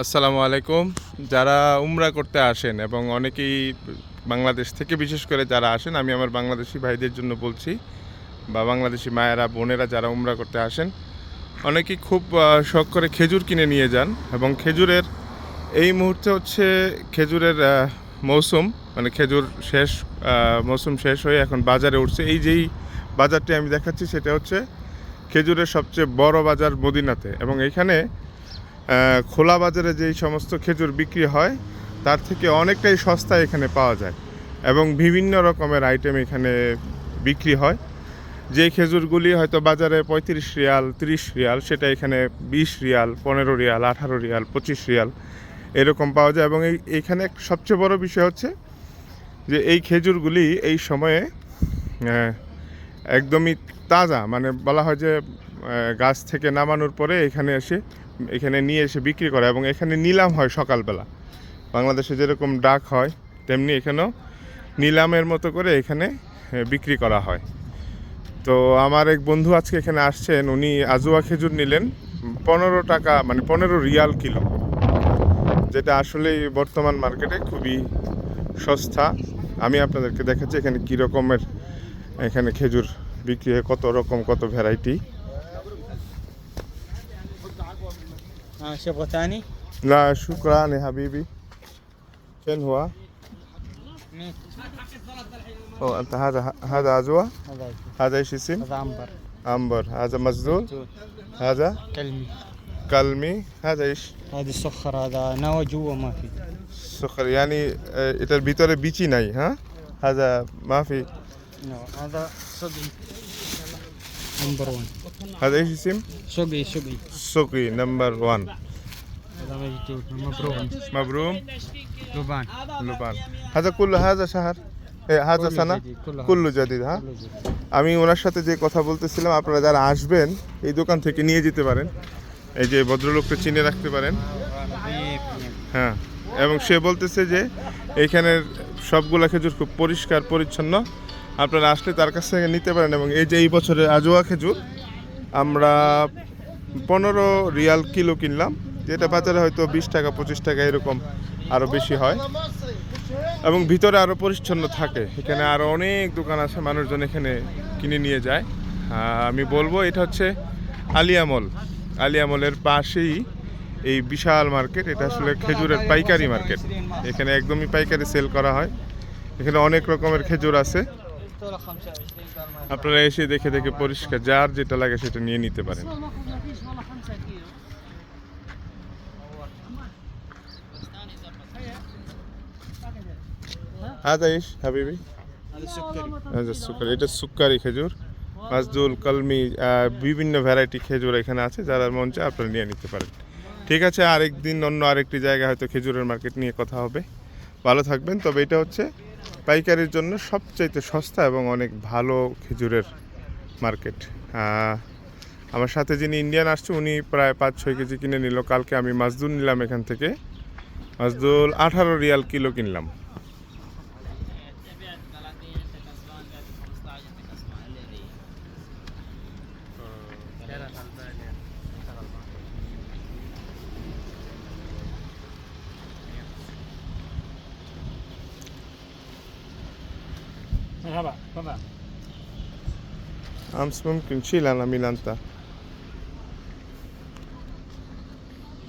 আসসালামু আলাইকুম। যারা উমরা করতে আসেন এবং অনেকেই বাংলাদেশ থেকে, বিশেষ করে যারা আসেন, আমি আমার বাংলাদেশি ভাইদের জন্য বলছি বা বাংলাদেশি মায়েরা, বোনেরা যারা উমরা করতে আসেন, অনেকেই খুব শখ করে খেজুর কিনে নিয়ে যান এবং খেজুরের এই মুহূর্তে হচ্ছে খেজুরের মৌসুম মানে খেজুর শেষ মৌসুম শেষ হয়ে এখন বাজারে উঠছে। এই যেই বাজারটি আমি দেখাচ্ছি, সেটা হচ্ছে খেজুরের সবচেয়ে বড় বাজার মদিনাতে এবং এখানে খোলা বাজারে যেই সমস্ত খেজুর বিক্রি হয়, তার থেকে অনেকটাই সস্তা এখানে পাওয়া যায় এবং বিভিন্ন রকমের আইটেম এখানে বিক্রি হয়। যে খেজুরগুলি হয়তো বাজারে পঁয়ত্রিশ রিয়াল, তিরিশ রিয়াল, সেটা এখানে বিশ রিয়াল, পনেরো রিয়াল, আঠারো রিয়াল, পঁচিশ রিয়াল এরকম পাওয়া যায় এবং এই, এখানে সবচেয়ে বড় বিষয় হচ্ছে যে এই খেজুরগুলি এই সময়ে একদমই তাজা মানে বলা হয় যে গাছ থেকে নামানোর পরে এখানে এসে, এখানে নিয়ে এসে বিক্রি করে এবং এখানে নিলাম হয় সকালবেলা। বাংলাদেশে যেরকম ডাক হয়, তেমনি এখানেও নিলামের মতো করে এখানে বিক্রি করা হয়। তো আমার এক বন্ধু আজকে এখানে আসছেন, উনি আজুয়া খেজুর নিলেন, পনেরো টাকা মানে পনেরো রিয়াল কিলো। যেটা আসলে বর্তমান মার্কেটে খুবই সস্তা। আমি আপনাদেরকে দেখাচ্ছি এখানে কী রকমের এখানে খেজুর বিক্রি হয়, কত রকম, কত ভ্যারাইটি ماشي أبغى ثاني؟ لا شكرا يا حبيبي فين هو؟ مين؟ أوه أنت هذا هذا عزوة؟ هذا إيش اسم؟ هذا عنبر عنبر هذا مسدود؟ هذا؟ كلمي كلمي هذا إيش؟ هذا الصخر هذا نوى جوا ما في صخر يعني آه، إذا بيتر بيتي ناي ها؟ هذا ما في هذا صدري نمبر 1 هذا إيش اسم؟ سقي سقي سوقي نمبر 1 هذا موجود مبروم مبروم لبان لبان هذا كله هذا شهر إيه، هذا كله سنة جديد، كله كله جديد ها كله جديد. আমি ওনার সাথে যে কথা বলতেছিলাম আপনারা যারা আসবেন এই দোকান থেকে নিয়ে যেতে পারেন এই যে ভদ্রলোককে চিনে রাখতে পারেন نظيف হ্যাঁ এবং সে বলতেছে যে এইখানের সবগুলা খেজুর খুব পরিষ্কার পরিচ্ছন্ন আপনারা আসলে তার কাছ থেকে নিতে পারেন এবং এই যে এই বছরের আজোয়া খেজুর, আমরা পনেরো রিয়াল কিলো কিনলাম, যেটা বাজারে হয়তো বিশ টাকা, পঁচিশ টাকা এরকম আরও বেশি হয়। এবং ভিতরে আরও পরিচ্ছন্ন থাকে। এখানে আরও অনেক দোকান আছে, মানুষজন এখানে কিনে নিয়ে যায়। আমি বলব এটা হচ্ছে আলিয়ামল আলিয়ামলের পাশেই এই বিশাল মার্কেট, এটা আসলে খেজুরের পাইকারি মার্কেট। এখানে একদমই পাইকারি সেল করা হয়। এখানে অনেক রকমের খেজুর আছে। আপনারা এসে দেখে দেখে পরিষ্কার যার যেটা লাগে সেটা নিয়ে নিতে পারেন هذا ايش حبيبي؟ هذا سكري هذا السكر এটা সুক্কারি খেজুর মাজদুল কলমি আহ, বিভিন্ন ভ্যারাইটি খেজুর এখানে আছে যারা মন চায় আপনারা নিয়ে নিতে পারেন ঠিক আছে আরেক দিন অন্য আরেকটি জায়গায় হয়তো খেজুরের মার্কেট নিয়ে কথা হবে ভালো থাকবেন তবে এটা হচ্ছে পাইকারির জন্য সবচাইতে সস্তা এবং অনেক ভালো খেজুরের মার্কেট। আমার সাথে যিনি ইন্ডিয়ান আসছে, উনি প্রায় পাঁচ ছয় কেজি কিনে নিল। কালকে আমি মাজদুল নিলাম এখান থেকে। মাজদুল আঠারো রিয়াল কিলো কিনলাম। Merhaba, baba. I'm Mumkin, Chilana Milanta.